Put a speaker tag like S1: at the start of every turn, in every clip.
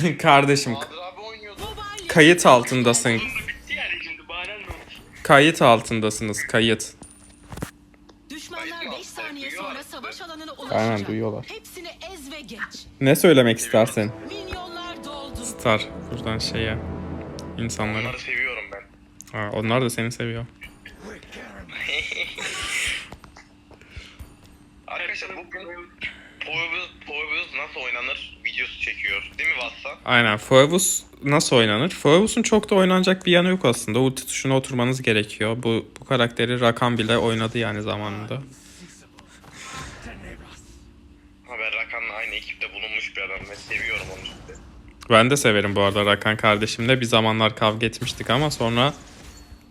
S1: Kardeşim
S2: Bahadır abi oynuyordu.
S1: kayıt altındasın.
S3: Bitti yani şimdi?
S1: Kayıt altındasınız kayıt.
S4: Düşmanlar 5 saniye sonra savaş alanına ulaşacak.
S1: Aynen, duyuyorlar.
S4: Hepsini ez ve geç.
S1: Ne söylemek istersin?
S4: Doldu.
S1: Star buradan şeye insanlara.
S2: Onları seviyorum ben.
S1: Ha, onlar da seni seviyor.
S2: Arkadaşlar bugün Poyabuz, Poyabuz nasıl oynanır videosu çekiyor. Değil mi Vassa?
S1: Aynen. Foevus nasıl oynanır? Foevus'un çok da oynanacak bir yanı yok aslında. Ulti tuşuna oturmanız gerekiyor. Bu bu karakteri Rakan bile oynadı yani zamanında.
S2: Ha ben Rakan'la aynı ekipte bulunmuş bir adam ve seviyorum onu işte.
S1: Ben de severim bu arada Rakan kardeşimle. Bir zamanlar kavga etmiştik ama sonra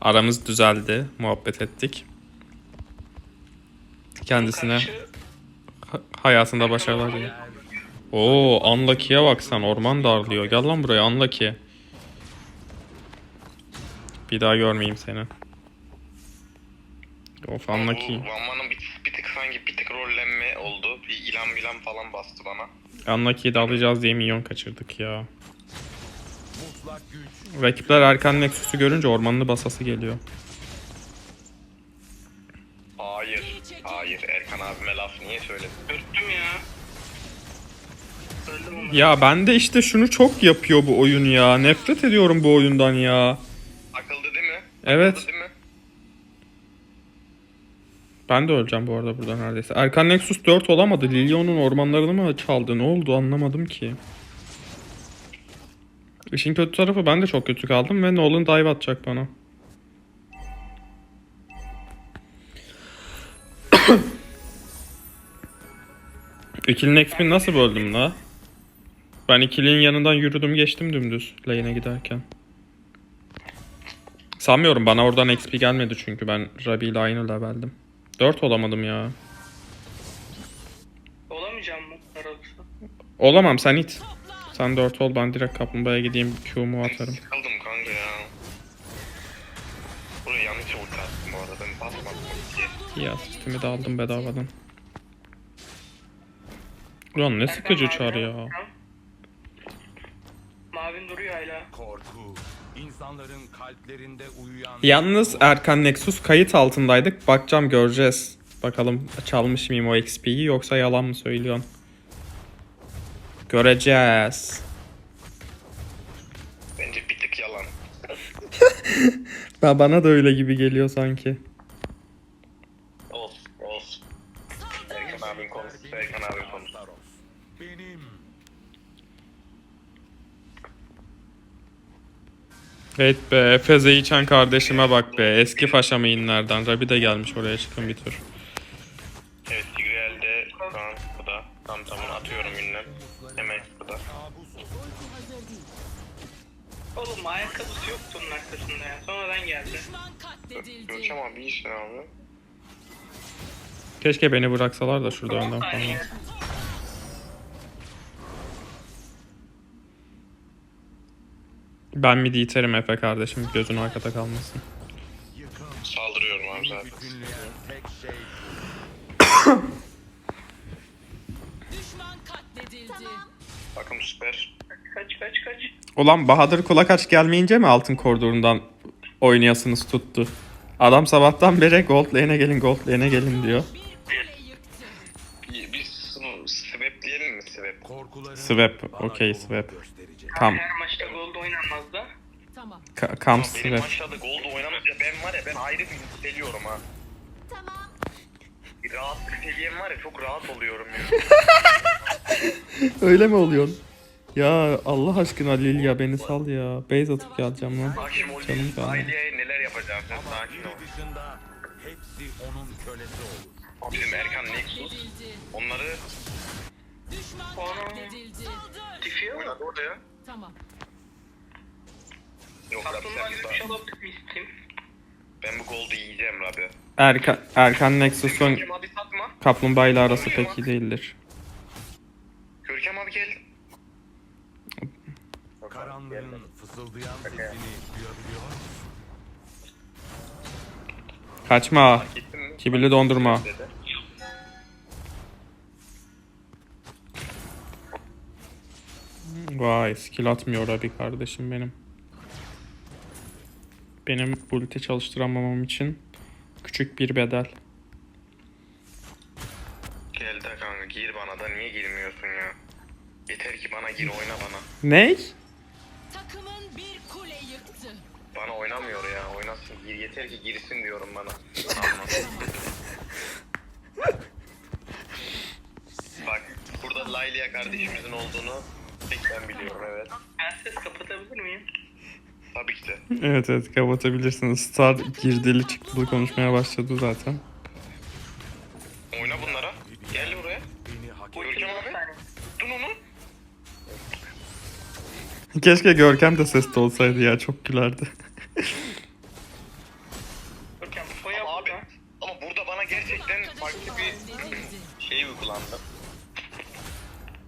S1: aramız düzeldi. Muhabbet ettik. Kendisine
S3: Karşı
S1: hayatında başarılar diliyorum. Oo, Unlucky'ye bak sen. Orman darlıyor. Gel lan buraya Unlucky. Bir daha görmeyeyim seni. Of Unlucky.
S2: Bu Vanman'ın bir, bir tık sanki bir tık rollenme oldu. Bir ilan bilan falan bastı bana.
S1: Unlucky'yi de alacağız diye milyon kaçırdık ya. Rakipler Erkan Nexus'u görünce ormanını basası geliyor.
S2: Erkan abime laf niye söyledin?
S3: Dürttüm ya.
S1: Ya ben de işte şunu çok yapıyor bu oyun ya. Nefret ediyorum bu oyundan ya.
S2: Akıldı değil mi?
S1: Evet.
S2: Akıldı değil mi?
S1: Ben de öleceğim bu arada burada neredeyse. Erkan Nexus 4 olamadı. Lilion'un ormanlarını mı çaldı? Ne oldu anlamadım ki. İşin kötü tarafı ben de çok kötü kaldım ve Nolan dive atacak bana. İkilinin XP'ni nasıl böldüm la? Ben ikilinin yanından yürüdüm geçtim dümdüz lane'e giderken. Sanmıyorum bana oradan XP gelmedi çünkü ben Rabi ile aynı leveldim. 4 olamadım ya.
S3: Olamayacağım mı? Aralıksa.
S1: Olamam sen it. Sen 4 ol ben direkt kaplumbağaya gideyim Q'mu atarım.
S2: Sıkıldım kanka ya. Buraya yanlış ulti attım bu arada. Basmadım diye.
S1: Ya sistemi de aldım bedavadan. Ulan ne sıkıcı çar ya.
S3: Mavin duruyor hala.
S5: Korku, insanların kalplerinde uyuyan...
S1: Yalnız Erkan Nexus kayıt altındaydık. Bakacağım göreceğiz. Bakalım çalmış mıyım o XP'yi yoksa yalan mı söylüyorsun? Göreceğiz.
S2: Bence bir tık yalan.
S1: Ben bana da öyle gibi geliyor sanki. Evet be Efeze içen kardeşime bak be. Eski faşa mainlerden. Rabi de gelmiş oraya çıkın bir tur.
S2: Evet Tigreal'de şu an bu da. Tam tamını atıyorum ünlem. Hemen bu da.
S3: Oğlum ayakkabısı yoktu onun arkasında ya. Sonradan geldi.
S2: Görkem abi iyisin abi.
S1: Keşke beni bıraksalar da şurada önden falan. Ben midi iterim Efe kardeşim. Gözün arkada kalmasın.
S2: Saldırıyorum abi zaten. Bakın süper.
S3: Kaç kaç kaç.
S1: Ulan Bahadır Kulakaç gelmeyince mi altın koridorundan oynayasınız tuttu? Adam sabahtan beri gold lane'e gelin gold lane'e gelin diyor.
S4: Bir
S2: sunu swapleyelim mi
S5: korkuların...
S1: Swap, okey, swap.
S3: Her gold oynanmaz da.
S4: Tamam.
S1: ka, kam
S2: Benim
S1: swap.
S2: aşağıda gold oynanınca ben var ya ben ayrı bir yükseliyorum ha.
S4: Tamam.
S2: Bir rahatlık seviyem var ya çok rahat oluyorum ya.
S1: Öyle mi oluyorsun? Ya Allah aşkına Lilia beni sal ya. Base atıp geleceğim lan.
S2: Bak şimdi o
S1: Canım kaldı.
S2: aileye neler yapacağım sen sakin ol.
S5: Dışında hepsi onun kölesi olur.
S2: Bizim Erkan Nexus onları
S4: Düşman
S3: Ana.
S4: katledildi.
S3: Tifiye mi?
S2: oynadı oraya.
S4: Tamam.
S2: Yok Rabi
S3: Kaplumbağa
S2: sen bir
S3: gibi bir şey alabilir isteyeyim?
S2: Ben bu gold'u yiyeceğim Rabi.
S1: Erkan, Erkan Nexus'un
S2: Görkem abi satma.
S1: kaplumbağa ile arası pek iyi değildir.
S2: Görkem abi gel.
S5: Karanlığın fısıldayan sesini duyabiliyor musun?
S1: Kaçma.
S2: Gittin mi?
S1: Kibirli dondurma.
S2: Dedi.
S1: Vay skill atmıyor abi kardeşim benim. Benim ulti çalıştıramamam için küçük bir bedel.
S2: Gel de kanka gir bana da niye girmiyorsun ya? Yeter ki bana gir oyna bana.
S1: Ney?
S4: Takımın bir kule yıktı.
S2: Bana oynamıyor ya oynasın gir yeter ki girsin diyorum bana. Bak burada Laylia kardeşimizin olduğunu tek ben biliyorum evet.
S3: Ben ses kapatabilir miyim?
S2: Tabii ki de.
S1: Evet evet kapatabilirsiniz. Star girdili çıktılı konuşmaya başladı zaten.
S2: Oyna bunlara. Gel buraya. Görkem abi. Tun onu.
S1: Keşke Görkem de sesli olsaydı ya çok gülerdi.
S3: Görkem foya
S2: Ama abi
S3: burada.
S2: ama burada bana gerçekten farklı bir şey uygulandı.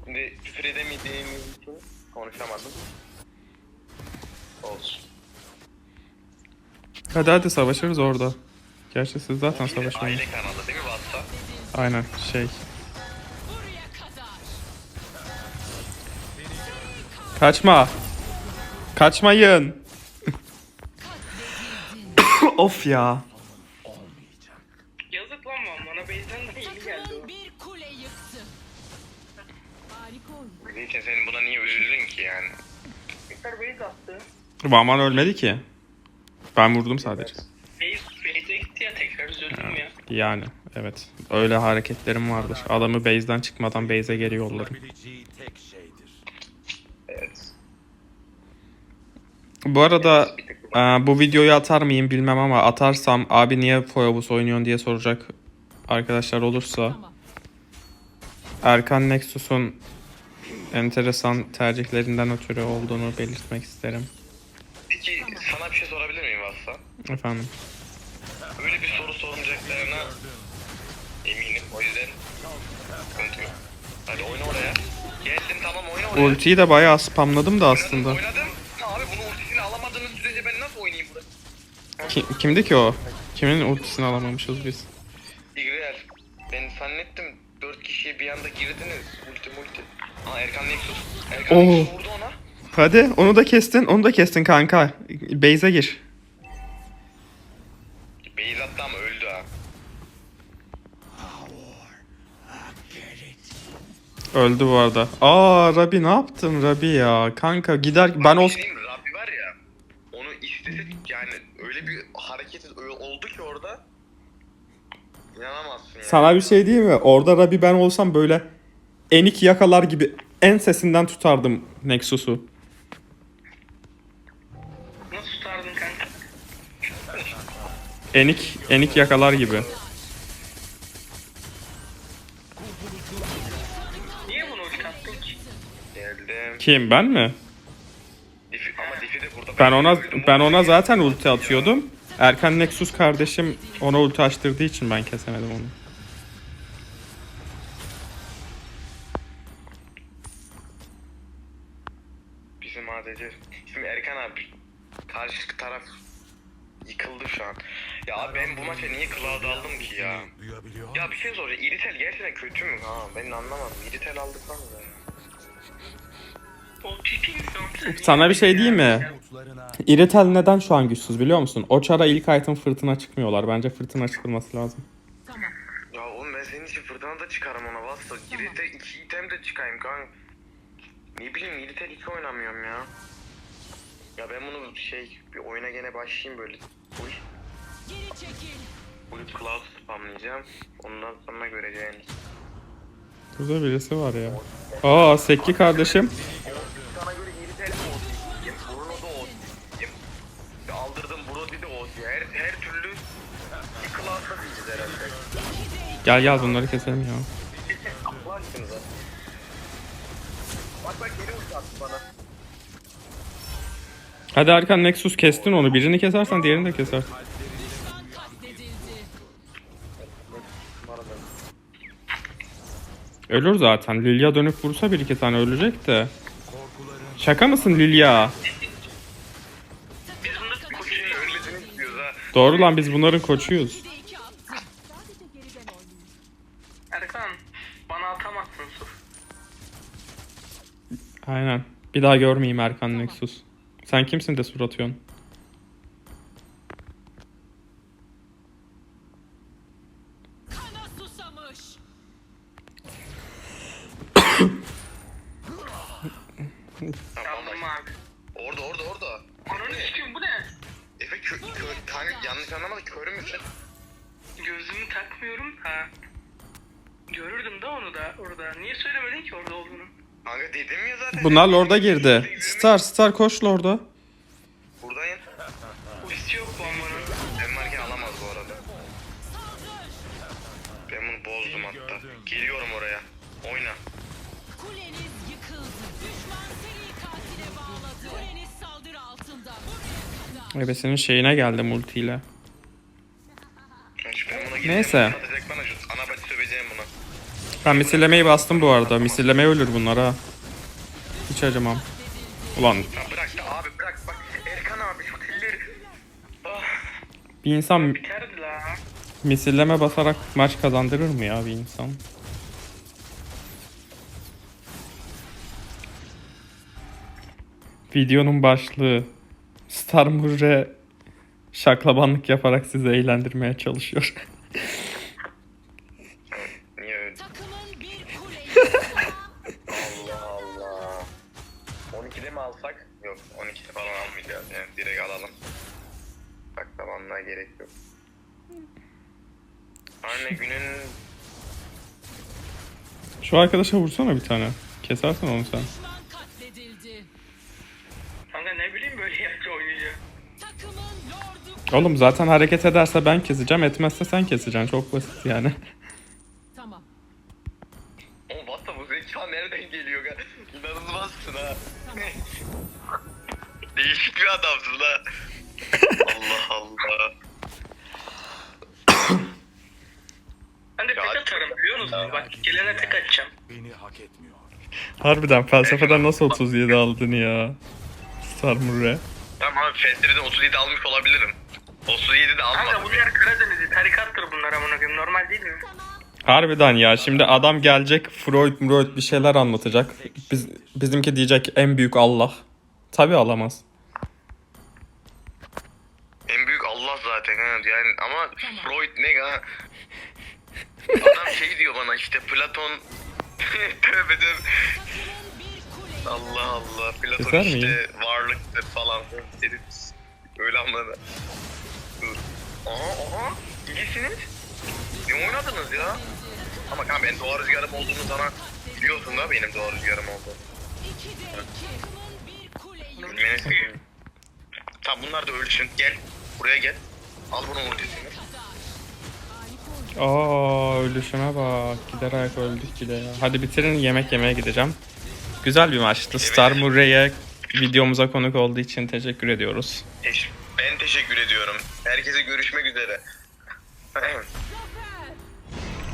S2: Şimdi küfür edemediğim için konuşamadım. Olsun.
S1: Hadi hadi savaşırız orada. Gerçi siz zaten savaşmayın.
S2: aile kanalı değil mi WhatsApp?
S1: Aynen şey. Kaçma. Kaçmayın. of ya.
S3: Yazık lan ben bana base'den de iyi geldi o.
S4: Takımın bir kule yıktı. Harika oyun.
S2: Niçin senin buna niye üzüldün ki yani?
S3: Tekrar base attı.
S1: Vaman ölmedi ki. Ben vurdum sadece.
S3: Base, base'e gitti ya tekrar üzüldüm ya.
S1: Yani evet. Öyle hareketlerim vardır. Adamı base'den çıkmadan base'e geri yollarım.
S5: olabileceği tek şeydir.
S2: Evet.
S1: Bu arada
S2: Bir tık
S1: e, bu videoyu atar mıyım bilmem ama atarsam abi niye Foyabus oynuyorsun diye soracak arkadaşlar olursa. Erkan Nexus'un enteresan tercihlerinden ötürü olduğunu belirtmek isterim.
S2: Peki sana bir şey sorabilir miyim WhatsApp?
S1: Efendim.
S2: Öyle bir soru sorulacaklarına eminim. O yüzden sıkıntı yok. Hadi oyna oraya. Geldim tamam oyna oraya.
S1: Ultiyi de bayağı spamladım da
S2: Oynadım,
S1: aslında.
S2: Oynadım. Ha, Abi bunun ultisini alamadığınız sürece ben nasıl oynayayım burada?
S1: Ki- kimdi ki o? Kimin ultisini alamamışız biz?
S2: İgreal. Ben zannettim 4 kişiye bir anda girdiniz. Multi multi. Aa Erkan Nexus. Erkan
S1: Oo.
S2: Nexus vurdu ona.
S1: Hadi onu da kestin, onu da kestin kanka. Base'e gir.
S2: Beyz ama öldü ha.
S1: Öldü bu arada. Aa Rabi ne yaptın Rabi ya? Kanka gider ben o
S2: şey? Rabbi var ya. Onu istese yani öyle bir hareket oldu ki orada. İnanamazsın ya.
S1: sana bir şey diyeyim mi? Orada Rabi ben olsam böyle enik yakalar gibi en sesinden tutardım Nexus'u. Enik enik yakalar gibi.
S3: Niye bunu ulti attın ki?
S2: Geldim.
S1: Kim ben mi?
S2: Difi, ama Difi de burada.
S1: Ben ona ben ona zaten ulti atıyordum. Erkan Nexus kardeşim ona ulti açtırdığı için ben kesemedim onu.
S2: Bizim ADC. Şimdi Erkan abi. Karşı taraf yıkıldı şu an. Ya abi ben bu maça niye Cloud aldım ki ya? Ya bir şey soracağım. Iritel gerçekten kötü mü? Ha ben anlamadım. Iritel aldık lan ya.
S1: Sana bir şey diyeyim mi? Iritel neden şu an güçsüz biliyor musun? O çara ilk item fırtına çıkmıyorlar. Bence fırtına çıkılması lazım.
S4: Tamam.
S2: Ya oğlum ben senin için fırtına da çıkarım ona valla. Iritel iki item de çıkayım kanka. Ne bileyim Iritel 2 oynamıyorum ya. Ya ben bunu şey bir oyuna gene başlayayım böyle. Full,
S4: Geri çekil.
S2: full cloud spamlayacağım. Ondan sonra göreceğiniz.
S1: Burada birisi var ya. Aa Sekki kardeşim.
S2: Sana göre Iritel mi OT'yim? Bruno da OT'yim. Aldırdım Brody de OT. Her, her türlü bir cloud'da değiliz herhalde.
S1: Gel gel bunları keselim ya.
S2: Allah aşkınıza. Bak bak geri ulti attı bana.
S1: Hadi Erkan Nexus kestin onu. Birini kesersen diğerini de keser. Ölür zaten. Lilia dönüp vursa bir iki tane ölecek de. Şaka mısın Lilia? Doğru lan biz bunların koçuyuz.
S3: Erkan bana atamazsın su.
S1: Aynen. Bir daha görmeyeyim Erkan Nexus. Sen kimsin de sur atıyorsun?
S4: Kana susamış.
S3: Aldım abi.
S2: Orada orada orada.
S3: Ananı sikim bu ne?
S2: Efe kö, kö, kanka yanlış anlamadı körü müsün?
S3: Gözümü takmıyorum. Ha. Görürdüm de onu da orada. Niye söylemedin ki orada olduğunu?
S2: Kanka dedim ya zaten.
S1: Bunlar Lord'a girdi. Star Star koş Lord'a.
S2: Buradayım.
S3: Ultisi yok bu ammanın.
S2: Ben varken alamaz bu arada. Ben bunu bozdum hatta. Geliyorum oraya. Oyna.
S4: Kuleniz yıkıldı. Düşman seri katile bağladı. Kuleniz saldırı altında. Buraya kadar.
S1: Ebesinin şeyine geldi multiyle.
S2: Ben buna
S1: Neyse. Ben misillemeyi bastım bu arada. Misillemeye ölür bunlar ha. Hiç acımam. Ulan bir insan misilleme basarak maç kazandırır mı ya bir insan? Videonun başlığı Star Murre şaklabanlık yaparak sizi eğlendirmeye çalışıyor.
S2: 12'de mi alsak? Yok 12'de falan almayacağız yani direkt alalım. Bak tamamına gerek yok. Anne günün
S1: Şu arkadaşa vursana bir tane. Kesersen onu sen.
S3: Kanka ne bileyim böyle.
S4: Takımın lordu.
S1: Oğlum zaten hareket ederse ben keseceğim, etmezse sen keseceksin. Çok basit yani.
S2: Vata bu zeka nereden geliyor? İnanılmazsın ha. Değişik bir adamsın ha. Allah Allah.
S3: Ben de tek atarım biliyor musun? Bak gelene tek atacağım.
S5: Beni hak etmiyor.
S1: Harbiden felsefeden nasıl 37 aldın ya? Star Murre.
S2: Tamam abi Fethi'den 37 almış olabilirim. 37 de
S3: Kanka
S2: almadım.
S3: bunlar Karadeniz'i tarikattır bunlar amına koyayım. Normal değil mi?
S1: Harbiden ya şimdi adam gelecek Freud Freud bir şeyler anlatacak. Biz, bizimki diyecek en büyük Allah. Tabi alamaz.
S2: En büyük Allah zaten ha yani ama Freud ne ha? Adam şey diyor bana işte Platon tövbe tövbe Allah Allah Platon
S1: Keser
S2: işte
S1: miyim?
S2: varlıktır falan dedi. Öyle anladı. Aha aha İyisiniz. Ne oynadınız ya? Ama kanka ben doğa rüzgarım olduğunu sana biliyorsun da benim doğa rüzgarım olduğunu. seveyim. Tamam bunlar da ölsün. Gel. Buraya gel. Al bunun ultisini.
S1: Aa ölüşüme bak. Giderek öldük bile ya. Hadi bitirin yemek yemeye gideceğim. Güzel bir maçtı. Star Murray'e videomuza konuk olduğu için teşekkür ediyoruz.
S2: Ben teşekkür ediyorum. Herkese görüşmek üzere.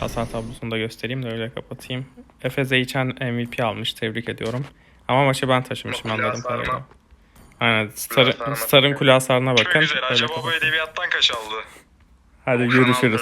S1: Hasar tablosunu da göstereyim de öyle kapatayım. Efe Zeyçen MVP almış. Tebrik ediyorum. Ama maçı ben taşımışım
S2: hasarına-
S1: kadarıyla. Aynen. Star, Star'ın kule hasarına bakın.
S6: Çok güzel. Acaba bu edebiyattan kaç aldı?
S1: Hadi görüşürüz.